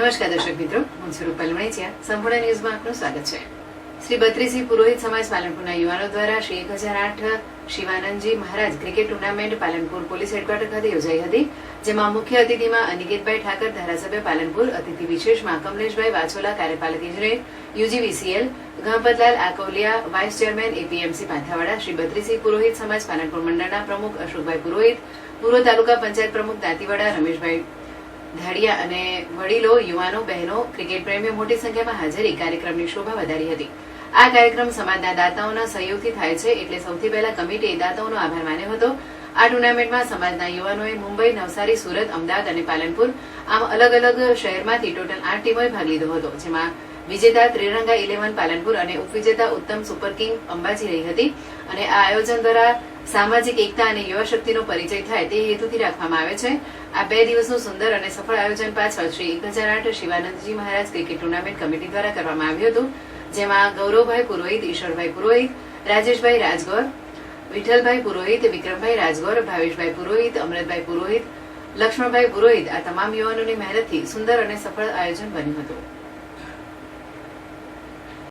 નમસ્કાર દર્શક મિત્રો, હું સ્વરૂપ પલમણીચિયા સંપૂર્ણ ન્યૂઝમાં આપનું સ્વાગત છે. શ્રી બત્રીસિંહ પુરોહિત સમાજ પાલનપુરના યુવાનો દ્વારા શ્રી એક હજાર આઠ Shivanandji Maharaj cricket tournament Palanpur police headquarters ખાતે યોજાઈ હતી, જેમાં મુખ્ય અતિથિમાં અનિકેતભાઈ ઠાકર, ધારાસભ્ય પાલનપુર, અતિથિ વિશેષમાં કમલેશભાઈ વાછોલા, કાર્યપાલક ઇજનેર, UGVCL Ganpatlal Akoliya vice chairman APMC Panthawada, Shri Batrisinh Purohit Samaj Palanpur મંડળના પ્રમુખ અશોકભાઈ પુરોહિત, પૂર્વ તાલુકા પંચાયત પ્રમુખ દાંતીવાડા રમેશભાઈ ધાડિયા અને વડીલો, યુવાનો, બહેનો, ક્રિકેટ પ્રેમીઓ મોટી સંખ્યામાં હાજરી કાર્યક્રમની શોભા વધારી હતી. આ કાર્યક્રમ સમાજના દાતાઓના સહયોગથી થાય છે એટલે સૌથી પહેલા કમિટીએ દાતાઓનો આભાર માન્યો હતો. આ ટુર્નામેન્ટમાં સમાજના યુવાનોએ મુંબઈ, નવસારી, સુરત, અમદાવાદ અને પાલનપુર આમ અલગ અલગ શહેરમાંથી ટોટલ આઠ ટીમોએ ભાગ લીધો હતો, જેમાં વિજેતા ત્રિરંગા ઇલેવન, પાલનપુર અને ઉપવિજેતા ઉત્તમ સુપર કિંગ અંબાજી રહી હતી. અને આ આયોજન દ્વારા સામાજિક એકતા અને યુવા શક્તિનો પરિચય થાય તે હેતુથી રાખવામાં આવે છે. આ બે દિવસનું સુંદર અને સફળ આયોજન પાછળ શ્રી એક હજાર આઠ Shivanandji Maharaj cricket tournament committee દ્વારા કરવામાં આવ્યું હતું, જેમાં ગૌરવભાઈ પુરોહિત, ઈશ્વરભાઈ પુરોહિત, રાજેશભાઈ રાજગોર, વિઠ્ઠલભાઈ પુરોહિત, વિક્રમભાઈ રાજગોર, ભાવેશભાઈ પુરોહિત અમરતભાઈ પુરોહિત, લક્ષ્મણભાઈ પુરોહિત આ તમામ યુવાનોની મહેનતથી સુંદર અને સફળ આયોજન બન્યું હતું.